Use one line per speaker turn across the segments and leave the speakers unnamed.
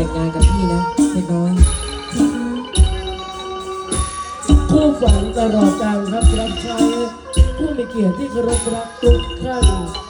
แต่งงานกับพี่นะเล็กน้อย
ผู้ฝันตลอดกาลครับรับใช้ผู้มีเกียรติที่เคารพรักทุกท่าน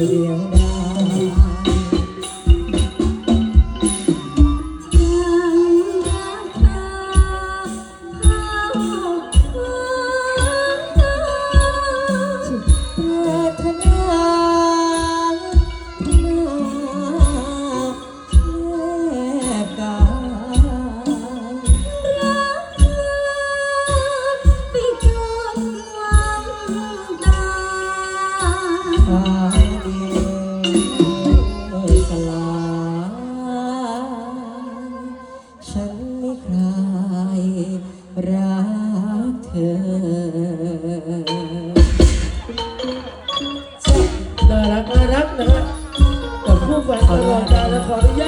สียงดา
ขออนุญาต